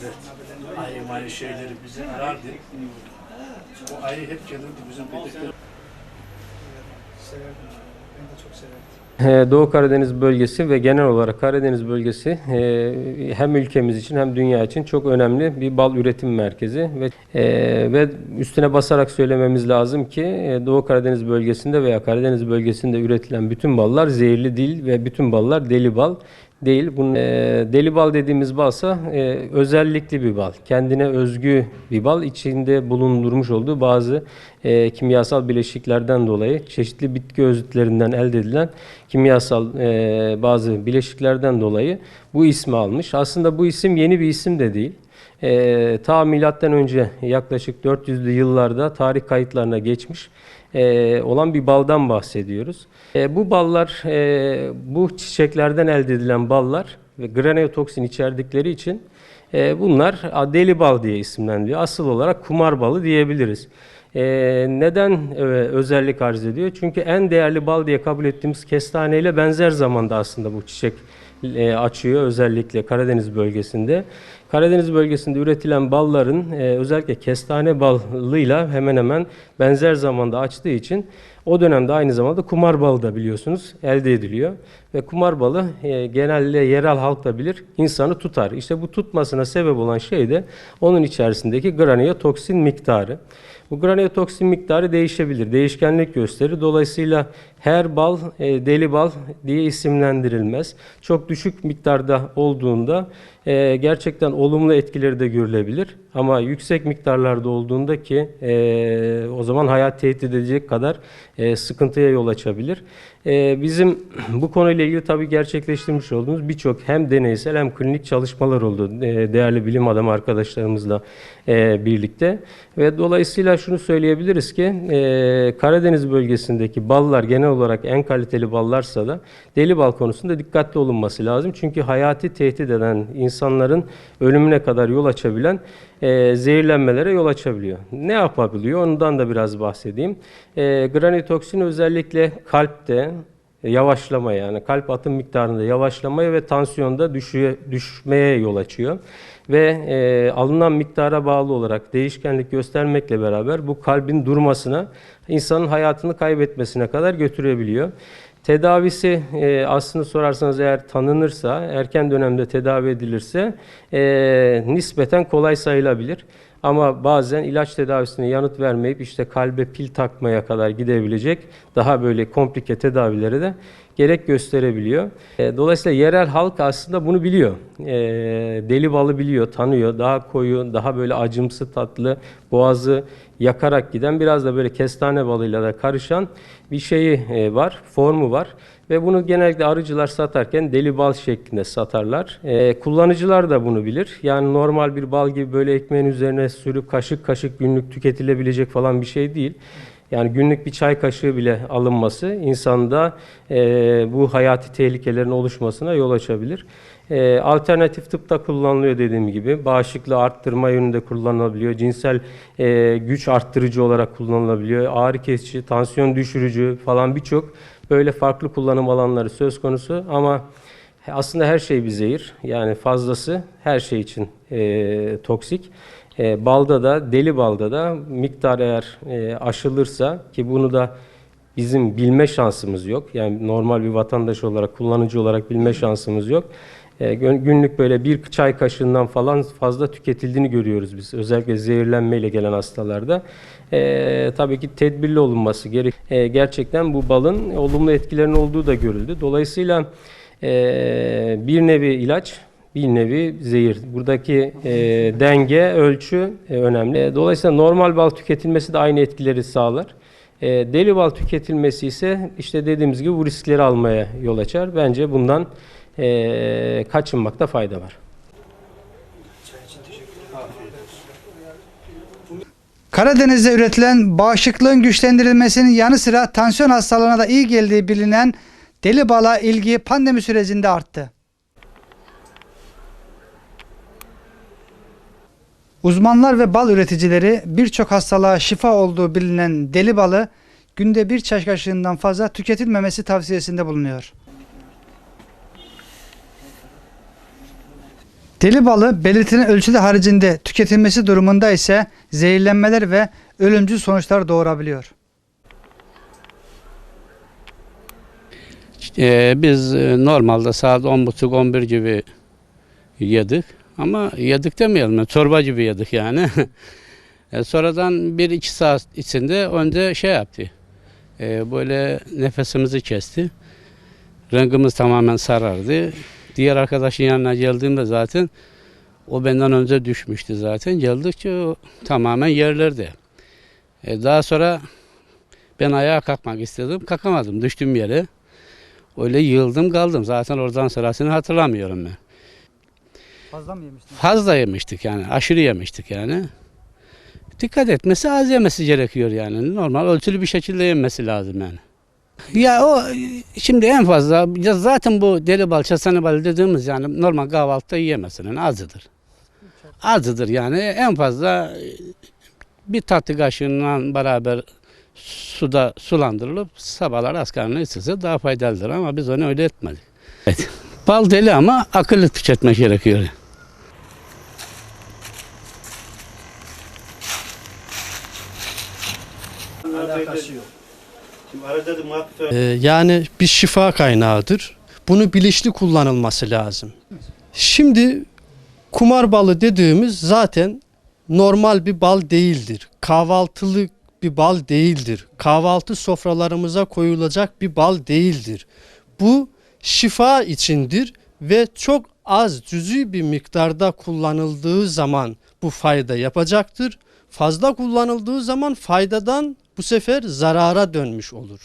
Evet. Ayı mayı şeyleri bizi arardı. O ayı hep gelirdi bizim pedikler. Severdim. Ben de çok severdim. Doğu Karadeniz bölgesi ve genel olarak Karadeniz bölgesi hem ülkemiz için hem dünya için çok önemli bir bal üretim merkezi ve e, ve üstüne basarak söylememiz lazım ki e, Doğu Karadeniz bölgesinde veya Karadeniz bölgesinde üretilen bütün ballar zehirli değil ve bütün ballar deli bal değil. Bunun, e, deli bal dediğimiz balsa e, özellikli bir bal. Kendine özgü bir bal. içinde bulundurmuş olduğu bazı e, kimyasal bileşiklerden dolayı çeşitli bitki özütlerinden elde edilen kimyasal e, bazı bileşiklerden dolayı bu ismi almış. Aslında bu isim yeni bir isim de değil. E, ta milattan önce yaklaşık 400'lü yıllarda tarih kayıtlarına geçmiş e, olan bir baldan bahsediyoruz. E, bu ballar, e, bu çiçeklerden elde edilen ballar ve graneotoksin içerdikleri için e, bunlar deli bal diye isimlendiriliyor. Asıl olarak kumar balı diyebiliriz. E, neden e, özellik arz ediyor? Çünkü en değerli bal diye kabul ettiğimiz kestaneyle benzer zamanda aslında bu çiçek e, açıyor özellikle Karadeniz bölgesinde. Karadeniz bölgesinde üretilen balların e, özellikle kestane balıyla hemen hemen benzer zamanda açtığı için o dönemde aynı zamanda kumar balı da biliyorsunuz elde ediliyor. Ve kumar balı e, genelde yerel halk da bilir insanı tutar. İşte bu tutmasına sebep olan şey de onun içerisindeki graniyotoksin miktarı. Bu graniyotoksin miktarı değişebilir, değişkenlik gösterir. Dolayısıyla her bal e, deli bal diye isimlendirilmez. Çok düşük miktarda olduğunda e, gerçekten olumlu etkileri de görülebilir. Ama yüksek miktarlarda olduğunda ki e, o zaman hayat tehdit edecek kadar sıkıntıya yol açabilir. Bizim bu konuyla ilgili tabii gerçekleştirmiş olduğumuz birçok hem deneysel hem klinik çalışmalar oldu değerli bilim adamı arkadaşlarımızla birlikte. Ve dolayısıyla şunu söyleyebiliriz ki e, Karadeniz bölgesindeki ballar genel olarak en kaliteli ballarsa da deli bal konusunda dikkatli olunması lazım. Çünkü hayati tehdit eden insanların ölümüne kadar yol açabilen e, zehirlenmelere yol açabiliyor. Ne yapabiliyor? Ondan da biraz bahsedeyim. E, granitoksin özellikle kalpte yavaşlama yani kalp atım miktarında yavaşlamaya ve tansiyonda düşüye, düşmeye yol açıyor. Ve e, alınan miktara bağlı olarak değişkenlik göstermekle beraber bu kalbin durmasına, insanın hayatını kaybetmesine kadar götürebiliyor. Tedavisi e, aslını sorarsanız eğer tanınırsa, erken dönemde tedavi edilirse e, nispeten kolay sayılabilir. Ama bazen ilaç tedavisine yanıt vermeyip işte kalbe pil takmaya kadar gidebilecek daha böyle komplike tedavilere de gerek gösterebiliyor. E, dolayısıyla yerel halk aslında bunu biliyor. E, deli balı biliyor, tanıyor. Daha koyu, daha böyle acımsı tatlı, boğazı yakarak giden biraz da böyle kestane balıyla da karışan bir şeyi e, var, formu var. Ve bunu genellikle arıcılar satarken deli bal şeklinde satarlar. Ee, kullanıcılar da bunu bilir. Yani normal bir bal gibi böyle ekmeğin üzerine sürüp kaşık kaşık günlük tüketilebilecek falan bir şey değil. Yani günlük bir çay kaşığı bile alınması insanda e, bu hayati tehlikelerin oluşmasına yol açabilir. E, alternatif tıpta kullanılıyor dediğim gibi. Bağışıklığı arttırma yönünde kullanılabiliyor. Cinsel e, güç arttırıcı olarak kullanılabiliyor. Ağrı kesici, tansiyon düşürücü falan birçok böyle farklı kullanım alanları söz konusu ama aslında her şey bir zehir. Yani fazlası her şey için e, toksik. E, balda da, deli balda da miktar eğer e, aşılırsa ki bunu da bizim bilme şansımız yok. Yani normal bir vatandaş olarak, kullanıcı olarak bilme şansımız yok. E, günlük böyle bir çay kaşığından falan fazla tüketildiğini görüyoruz biz. Özellikle zehirlenmeyle gelen hastalarda. E, tabii ki tedbirli olunması gerek. E, gerçekten bu balın olumlu etkilerinin olduğu da görüldü. Dolayısıyla e, bir nevi ilaç, bir nevi zehir. Buradaki e, denge, ölçü e, önemli. E, dolayısıyla normal bal tüketilmesi de aynı etkileri sağlar. E, deli bal tüketilmesi ise işte dediğimiz gibi bu riskleri almaya yol açar. Bence bundan e, kaçınmakta fayda var. Karadeniz'de üretilen bağışıklığın güçlendirilmesinin yanı sıra tansiyon hastalığına da iyi geldiği bilinen deli bala ilgi pandemi sürecinde arttı. Uzmanlar ve bal üreticileri birçok hastalığa şifa olduğu bilinen deli balı günde bir çay kaşığından fazla tüketilmemesi tavsiyesinde bulunuyor. Deli balı belirtilen ölçüde haricinde tüketilmesi durumunda ise zehirlenmeler ve ölümcül sonuçlar doğurabiliyor. Ee, biz e, normalde saat 10.30-11 gibi yedik. Ama yedik demeyelim, çorba gibi yedik yani. E, sonradan bir iki saat içinde önce şey yaptı. E, böyle nefesimizi kesti. Rengimiz tamamen sarardı. Diğer arkadaşın yanına geldiğimde zaten o benden önce düşmüştü zaten. Geldikçe o tamamen yerlerde. E, daha sonra ben ayağa kalkmak istedim. Kalkamadım. Düştüm yere. Öyle yığıldım kaldım. Zaten oradan sonrasını hatırlamıyorum ben. Fazla mı yemiştiniz? Fazla yemiştik yani. Aşırı yemiştik yani. Dikkat etmesi az yemesi gerekiyor yani. Normal ölçülü bir şekilde yenmesi lazım yani. Ya o şimdi en fazla ya zaten bu deli bal, çasani bal dediğimiz yani normal kahvaltıda yiyemezsin. azıdır. Azıdır yani en fazla bir tatlı kaşığından beraber suda sulandırılıp sabahlar az karnına içilse daha faydalıdır ama biz onu öyle etmedik. Evet. Bal deli ama akıllı tüketmek gerekiyor. Alakası yok. Şimdi arada da muhabbet Ee, yani bir şifa kaynağıdır. Bunu bilinçli kullanılması lazım. Şimdi kumar balı dediğimiz zaten normal bir bal değildir. Kahvaltılık bir bal değildir. Kahvaltı sofralarımıza koyulacak bir bal değildir. Bu şifa içindir ve çok az cüzi bir miktarda kullanıldığı zaman bu fayda yapacaktır. Fazla kullanıldığı zaman faydadan bu sefer zarara dönmüş olur.